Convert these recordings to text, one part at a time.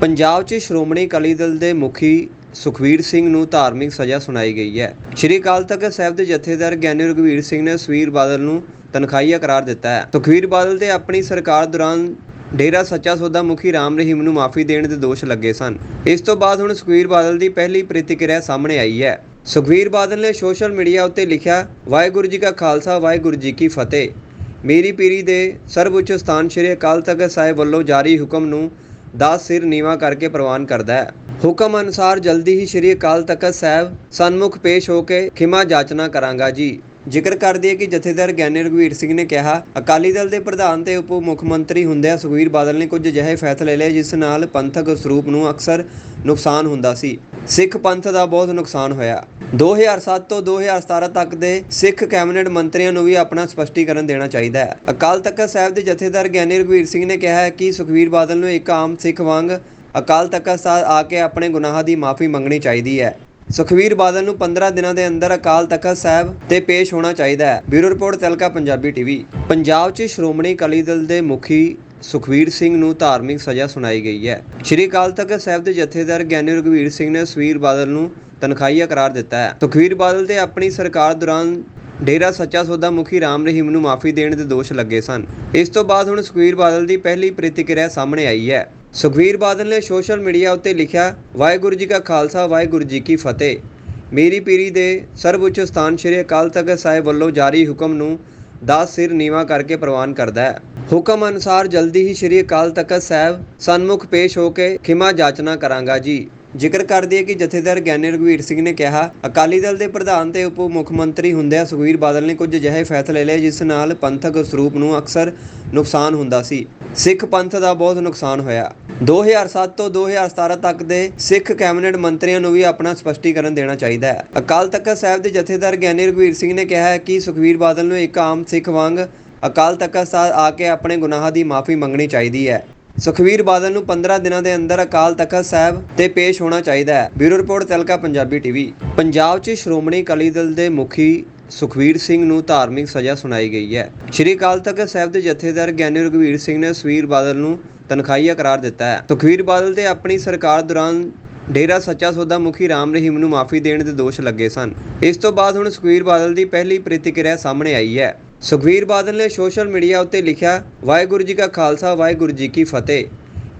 ਪੰਜਾਬ 'ਚ ਸ਼੍ਰੋਮਣੀ ਅਕਾਲੀ ਦਲ ਦੇ ਮੁਖੀ ਸੁਖਵੀਰ ਸਿੰਘ ਨੂੰ ਧਾਰਮਿਕ ਸਜ਼ਾ ਸੁਣਾਈ ਗਈ ਹੈ। ਸ਼੍ਰੀ ਅਕਾਲ ਤਖਤ ਸਾਹਿਬ ਦੇ ਜਥੇਦਾਰ ਗਿਆਨੀ ਰਘਵੀਰ ਸਿੰਘ ਨੇ ਸੁਖਵੀਰ ਬਾਦਲ ਨੂੰ ਤਨਖਾਹੀਆ ਕਰਾਰ ਦਿੱਤਾ ਹੈ। ਸੁਖਵੀਰ ਬਾਦਲ ਤੇ ਆਪਣੀ ਸਰਕਾਰ ਦੌਰਾਨ ਡੇਰਾ ਸੱਚਾ ਸੌਦਾ ਮੁਖੀ ਰਾਮ ਰਹੀਮ ਨੂੰ ਮਾਫੀ ਦੇਣ ਦੇ ਦੋਸ਼ ਲੱਗੇ ਸਨ। ਇਸ ਤੋਂ ਬਾਅਦ ਹੁਣ ਸੁਖਵੀਰ ਬਾਦਲ ਦੀ ਪਹਿਲੀ ਪ੍ਰਤੀਕਿਰਿਆ ਸਾਹਮਣੇ ਆਈ ਹੈ। ਸੁਖਵੀਰ ਬਾਦਲ ਨੇ ਸੋਸ਼ਲ ਮੀਡੀਆ ਉੱਤੇ ਲਿਖਿਆ, ਵਾਹਿਗੁਰੂ ਜੀ ਕਾ ਖਾਲਸਾ, ਵਾਹਿਗੁਰੂ ਜੀ ਕੀ ਫਤਿਹ। ਮੇਰੀ ਪੀਰੀ ਦੇ ਸਰਵਉੱਚ ਸਥਾਨ ਸ੍ਰੀ ਅਕਾਲ ਤਖਤ ਸਾਹਿਬ ਵੱਲੋਂ ਜਾਰੀ ਹੁਕਮ ਨੂੰ ਦਾ ਸਿਰ ਨੀਵਾ ਕਰਕੇ ਪ੍ਰਵਾਨ ਕਰਦਾ ਹੈ। ਹੁਕਮ ਅਨੁਸਾਰ ਜਲਦੀ ਹੀ ਸ੍ਰੀ ਅਕਾਲ ਤਖਤ ਸਾਹਿਬ ਸਨਮੁਖ ਪੇਸ਼ ਹੋ ਕੇ ਖਿਮਾ ਜਾਚਨਾ ਕਰਾਂਗਾ ਜੀ। ਜ਼ਿਕਰ ਕਰਦੀ ਹੈ ਕਿ ਜਥੇਦਾਰ ਗਿਆਨੀ ਰਘਵੀਰ ਸਿੰਘ ਨੇ ਕਿਹਾ, ਅਕਾਲੀ ਦਲ ਦੇ ਪ੍ਰਧਾਨ ਤੇ ਉਪ ਮੁੱਖ ਮੰਤਰੀ ਹੁੰਦਿਆਂ ਸੁਖਵੀਰ ਬਾਦਲ ਨੇ ਕੁਝ ਅਜਿਹੇ ਫੈਸਲੇ ਲਏ ਜਿਸ ਨਾਲ ਪੰਥਕ ਸਰੂਪ ਨੂੰ ਅਕਸਰ ਨੁਕਸਾਨ ਹੁੰਦਾ ਸੀ। ਸਿੱਖ ਪੰਥ ਦਾ ਬਹੁਤ ਨੁਕਸਾਨ ਹੋਇਆ। 2007 ਤੋਂ 2017 ਤੱਕ ਦੇ ਸਿੱਖ ਕੈਬਨਿਟ ਮੰਤਰੀਆਂ ਨੂੰ ਵੀ ਆਪਣਾ ਸਪਸ਼ਟੀਕਰਨ ਦੇਣਾ ਚਾਹੀਦਾ ਹੈ। ਅਕਾਲ ਤਖਤ ਸਾਹਿਬ ਦੇ ਜਥੇਦਾਰ ਗਿਆਨੀ ਰਘਵੀਰ ਸਿੰਘ ਨੇ ਕਿਹਾ ਹੈ ਕਿ ਸੁਖਵੀਰ ਬਾਦਲ ਨੂੰ ਇੱਕ ਆਮ ਸਿੱਖ ਵਾਂਗ ਅਕਾਲ ਤਖਤ ਸਾਹਿਬ ਆ ਕੇ ਆਪਣੇ ਗੁਨਾਹਾਂ ਦੀ ਮਾਫੀ ਮੰਗਣੀ ਚਾਹੀਦੀ ਹੈ। ਸੁਖਵੀਰ ਬਾਦਲ ਨੂੰ 15 ਦਿਨਾਂ ਦੇ ਅੰਦਰ ਅਕਾਲ ਤਖਤ ਸਾਹਿਬ ਤੇ ਪੇਸ਼ ਹੋਣਾ ਚਾਹੀਦਾ ਹੈ। Bureau report, Talka Punjabi TV. Punjab 'ਚ ਸ਼੍ਰੋਮਣੀ ਅਕਾਲੀ ਦਲ ਦੇ ਮੁਖੀ ਸੁਖਵੀਰ ਸਿੰਘ ਨੂੰ ਧਾਰਮਿਕ ਸਜ਼ਾ ਸੁਣਾਈ ਗਈ ਹੈ। ਸ਼੍ਰੀ ਅਕਾਲ ਤਖਤ ਸਾਹਿਬ ਦੇ ਜਥੇਦਾਰ ਗਿਆਨੀ ਰਘਵੀਰ ਸਿੰਘ ਨੇ ਸੁਖਵੀਰ ਬਾਦਲ ਨੂੰ ਤਨਖਾਹੀਆ ਕਰਾਰ ਦਿੱਤਾ ਹੈ। ਸੁਖਵੀਰ ਬਾਦਲ ਤੇ ਆਪਣੀ ਸਰਕਾਰ ਦੌਰਾਨ ਡੇਰਾ ਸੱਚਾ ਸੌਦਾ ਮੁਖੀ ਰਾਮ ਰਹੀਮ ਨੂੰ ਮਾਫੀ ਦੇਣ ਦੇ ਦੋਸ਼ ਲੱਗੇ ਸਨ। ਇਸ ਤੋਂ ਬਾਅਦ ਹੁਣ ਸੁਖਵੀਰ ਬਾਦਲ ਦੀ ਪਹਿਲੀ ਪ੍ਰਤੀਕਿਰਿਆ ਸਾਹਮਣੇ ਆਈ ਹੈ। ਸੁਖਵੀਰ ਬਾਦਲ ਨੇ ਸੋਸ਼ਲ ਮੀਡੀਆ ਉੱਤੇ ਲਿਖਿਆ, ਵਾਹਿਗੁਰੂ ਜੀ ਕਾ ਖਾਲਸਾ, ਵਾਹਿਗੁਰੂ ਜੀ ਕੀ ਫਤਿਹ। ਮੇਰੀ ਪੀਰੀ ਦੇ ਸਰਵਉੱਚ ਸਥਾਨ ਸ੍ਰੀ ਅਕਾਲ ਤਖਤ ਸਾਹਿਬ ਵੱਲੋਂ ਜਾਰੀ ਹੁਕਮ ਨੂੰ 10 ਸਿਰ ਨੀਵਾ ਕਰਕੇ ਪ੍ਰਵਾਨ ਕਰਦਾ ਹੈ। ਹੁਕਮ ਅਨੁਸਾਰ ਜਲਦੀ ਹੀ ਸ੍ਰੀ ਅਕਾਲ ਤਖਤ ਸਾਹਿਬ ਸਨਮੁਖ ਪੇਸ਼ ਹੋ ਕੇ ਖਿਮਾ ਜਾਚਨਾ ਕਰਾਂਗਾ ਜੀ। ਜ਼ਿਕਰ ਕਰਦੀ ਹੈ ਕਿ ਜਥੇਦਾਰ ਗਿਆਨੀ ਰਘਵੀਰ ਸਿੰਘ ਨੇ ਕਿਹਾ, ਅਕਾਲੀ ਦਲ ਦੇ ਪ੍ਰਧਾਨ ਤੇ ਉਪ ਮੁੱਖ ਮੰਤਰੀ ਹੁੰਦਿਆਂ ਸੁਖਵੀਰ ਬਾਦਲ ਨੇ ਕੁਝ ਅਜਿਹੇ ਫੈਸਲੇ ਲਏ ਜਿਸ ਨਾਲ ਪੰਥਕ ਸਰੂਪ ਨੂੰ ਅਕਸਰ ਨੁਕਸਾਨ ਹੁੰਦਾ ਸੀ। ਸਿੱਖ ਪੰਥ ਦਾ ਬਹੁਤ ਨੁਕਸਾਨ ਹੋਇਆ। 2007 ਤੋਂ 2017 ਤੱਕ ਦੇ ਸਿੱਖ ਕੈਬਨਿਟ ਮੰਤਰੀਆਂ ਨੂੰ ਵੀ ਆਪਣਾ ਸਪਸ਼ਟੀਕਰਨ ਦੇਣਾ ਚਾਹੀਦਾ ਹੈ। ਅਕਾਲ ਤਖਤ ਸਾਹਿਬ ਦੇ ਜਥੇਦਾਰ ਗਿਆਨੀ ਰਘਵੀਰ ਸਿੰਘ ਨੇ ਕਿਹਾ ਹੈ ਕਿ ਸੁਖਵੀਰ ਬਾਦਲ ਨੂੰ ਇੱਕ ਆਮ ਸਿੱਖ ਵਾਂਗ ਅਕਾਲ ਤਖਤ ਸਾਹਿਬ ਆ ਕੇ ਆਪਣੇ ਗੁਨਾਹਾਂ ਦੀ ਮਾਫੀ ਮੰਗਣੀ ਚਾਹੀਦੀ ਹੈ। ਸੁਖਵੀਰ ਬਾਦਲ ਨੂੰ 15 ਦਿਨਾਂ ਦੇ ਅੰਦਰ ਅਕਾਲ ਤਖਤ ਸਾਹਿਬ ਤੇ ਪੇਸ਼ ਹੋਣਾ ਚਾਹੀਦਾ ਹੈ। Bureau report, Talka Punjabi TV. Punjab 'ਚ ਸ਼੍ਰੋਮਣੀ ਅਕਾਲੀ ਦਲ ਦੇ ਮੁਖੀ ਸੁਖਵੀਰ ਸਿੰਘ ਨੂੰ ਧਾਰਮਿਕ ਸਜ਼ਾ ਸੁਣਾਈ ਗਈ ਹੈ। ਸ਼੍ਰੀ ਅਕਾਲ ਤਖਤ ਸਾਹਿਬ ਦੇ ਜਥੇਦਾਰ ਗਿਆਨੀ ਰਘਵੀਰ ਸਿੰਘ ਨੇ ਸੁਖਵੀਰ ਬਾਦਲ ਨੂੰ ਤਨਖਾਹੀਆ ਕਰਾਰ ਦਿੱਤਾ ਹੈ। ਸੁਖਵੀਰ ਬਾਦਲ ਤੇ ਆਪਣੀ ਸਰਕਾਰ ਦੌਰਾਨ ਡੇਰਾ ਸੱਚਾ ਸੌਦਾ ਮੁਖੀ ਰਾਮ ਰਹੀਮ ਨੂੰ ਮਾਫੀ ਦੇਣ ਦੇ ਦੋਸ਼ ਲੱਗੇ ਸਨ। ਇਸ ਤੋਂ ਬਾਅਦ ਹੁਣ ਸੁਖਵੀਰ ਬਾਦਲ ਦੀ ਪਹਿਲੀ ਪ੍ਰਤੀਕਿਰਿਆ ਸਾਹਮਣੇ ਆਈ ਹੈ। ਸੁਖਵੀਰ ਬਾਦਲ ਨੇ ਸੋਸ਼ਲ ਮੀਡੀਆ ਉੱਤੇ ਲਿਖਿਆ, ਵਾਹਿਗੁਰੂ ਜੀ ਕਾ ਖਾਲਸਾ, ਵਾਹਿਗੁਰੂ ਜੀ ਕੀ ਫਤਿਹ।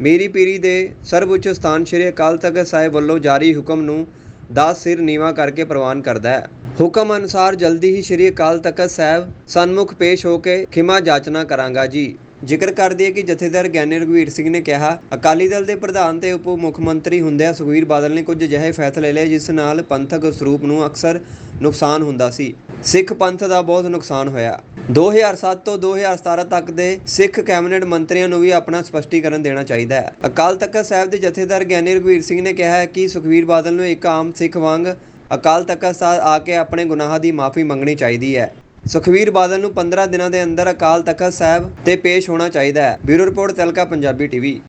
ਮੇਰੀ ਪੀਰੀ ਦੇ ਸਰਵਉੱਚ ਸਥਾਨ ਸ੍ਰੀ ਅਕਾਲ ਤਖਤ ਸਾਹਿਬ ਵੱਲੋਂ ਜਾਰੀ ਹੁਕਮ ਨੂੰ 10 ਸਿਰ ਨੀਵਾ ਕਰਕੇ ਪ੍ਰਵਾਨ ਕਰਦਾ ਹੈ। ਹੁਕਮ ਅਨੁਸਾਰ ਜਲਦੀ ਹੀ ਸ੍ਰੀ ਅਕਾਲ ਤਖਤ ਸਾਹਿਬ ਸਨਮੁਖ ਪੇਸ਼ ਹੋ ਕੇ ਖਿਮਾ ਜਾਚਨਾ ਕਰਾਂਗਾ ਜੀ। ਜ਼ਿਕਰ ਕਰ ਹੈ ਕਿ ਜਥੇਦਾਰ ਗਿਆਨੀ ਰਘਵੀਰ ਸਿੰਘ ਨੇ ਕਿਹਾ, ਅਕਾਲੀ ਦਲ ਦੇ ਪ੍ਰਧਾਨ ਤੇ ਉਪ ਮੁੱਖ ਮੰਤਰੀ ਹੁੰਦਿਆਂ ਸੁਖਵੀਰ ਬਾਦਲ ਨੇ ਕੁਝ ਅਜਿਹੇ ਫੈਸਲੇ ਲਏ ਜਿਸ ਨਾਲ ਪੰਥਕ ਸਰੂਪ ਨੂੰ ਅਕਸਰ ਨੁਕਸਾਨ ਹੁੰਦਾ ਸੀ। ਸਿੱਖ ਪੰਥ ਦਾ ਬਹੁਤ ਨੁਕਸਾਨ ਹੋਇਆ। 2007 ਤੋਂ 2017 ਤੱਕ ਦੇ ਸਿੱਖ ਕੈਬਨਿਟ ਮੰਤਰੀਆਂ ਨੂੰ ਵੀ ਆਪਣਾ ਸਪਸ਼ਟੀਕਰਨ ਦੇਣਾ ਚਾਹੀਦਾ ਹੈ। ਅਕਾਲ ਤਖਤ ਸਾਹਿਬ ਦੇ ਜਥੇਦਾਰ ਗਿਆਨੀ ਰਘਵੀਰ ਸਿੰਘ ਨੇ ਕਿਹਾ ਹੈ ਕਿ ਸੁਖਵੀਰ ਬਾਦਲ ਨੂੰ ਇੱਕ ਆਮ ਸਿੱਖ ਵਾਂਗ ਅਕਾਲ ਤਖਤ ਸਾਹਿਬ ਆ ਕੇ ਆਪਣੇ ਗੁਨਾਹਾਂ ਦੀ ਮਾਫੀ ਮੰਗਣੀ ਚਾਹੀਦੀ ਹੈ। ਸੁਖਵੀਰ ਬਾਦਲ ਨੂੰ 15 ਦਿਨਾਂ ਦੇ ਅੰਦਰ ਅਕਾਲ ਤਖਤ ਸਾਹਿਬ ਤੇ ਪੇਸ਼ ਹੋਣਾ ਚਾਹੀਦਾ ਹੈ। Bureau report Talka, Punjabi TV.